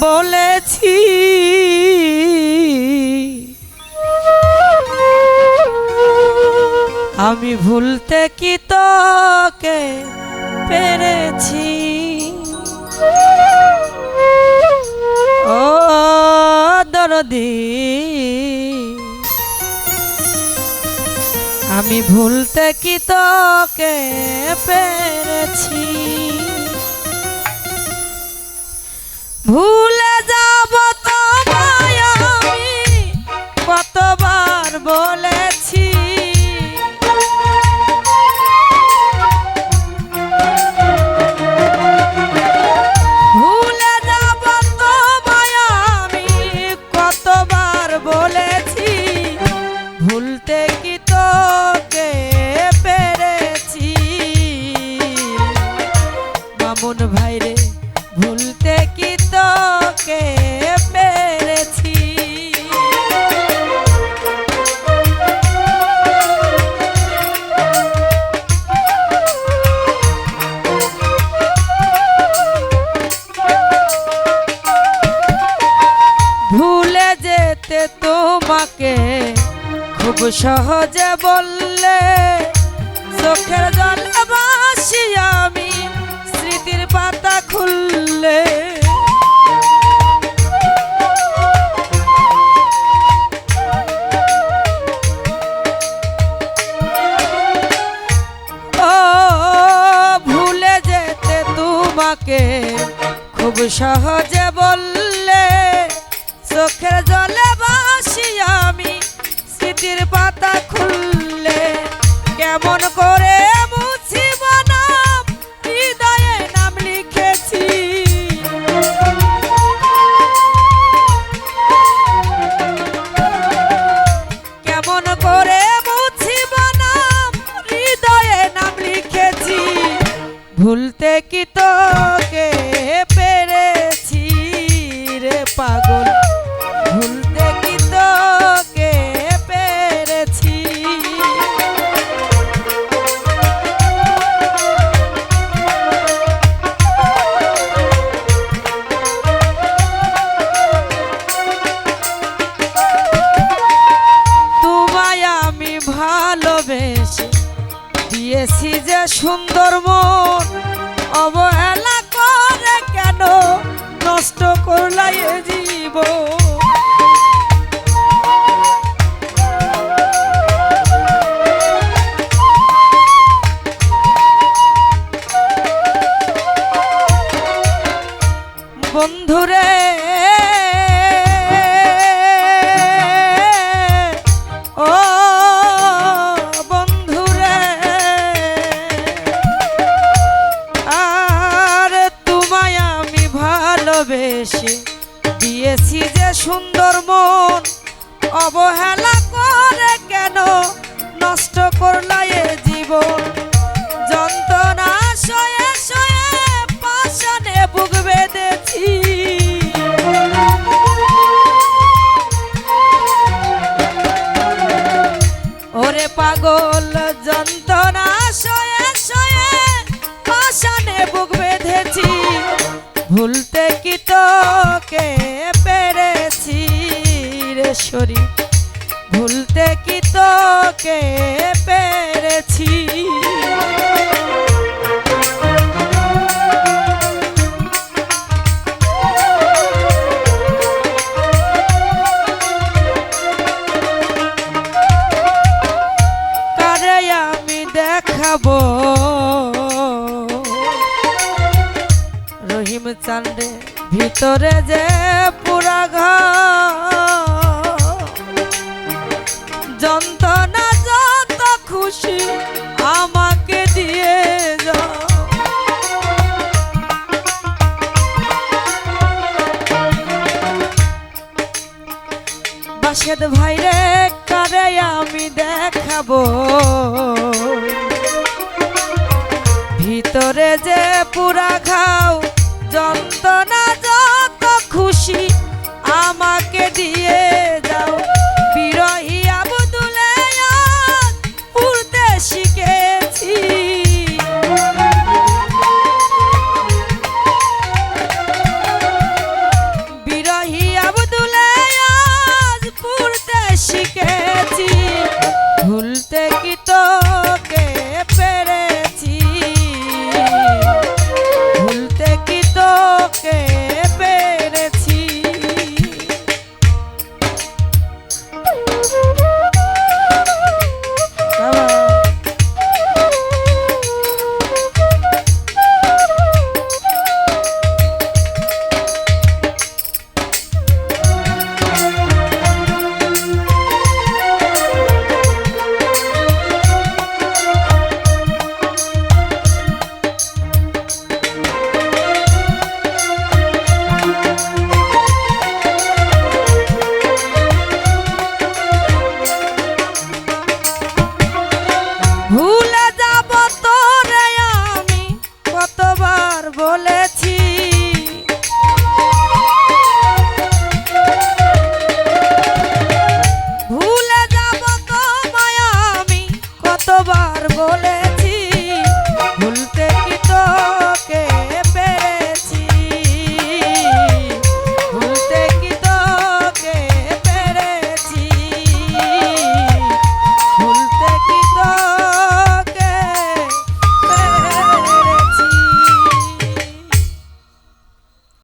বলেছি। আমি ভুলতে কি তোকে পেরেছি? ও দরদি। আমি ভুলতে কি তোকে পেরেছি? Hola. তোমাকে খুব সহজে বললে চোখের জল বাসি আমি স্মৃতির পাতা খুললে। খুব সহজে সুন্দর মন। অবহেলা করে কেন? নষ্ট করলাই এ পাগল যন্ত্রণা সয়ে সয়ে পাশানে বুক বেঁধেছি। ভুলতে কি তোকে পেরেছি রে শরী? ভুলতে কি তোকে পেরেছি? ভিতরে যে পুরা ঘর। যন্ত্রণা যত খুশি আমাকে দিয়ে যাও। বাসেদ ভাইরে কারে আমি দেখাবো? ভিতরে যে পুরা খাও যন্ত্রণা যত খুশি আমাকে দিয়ে যাও। বিরহ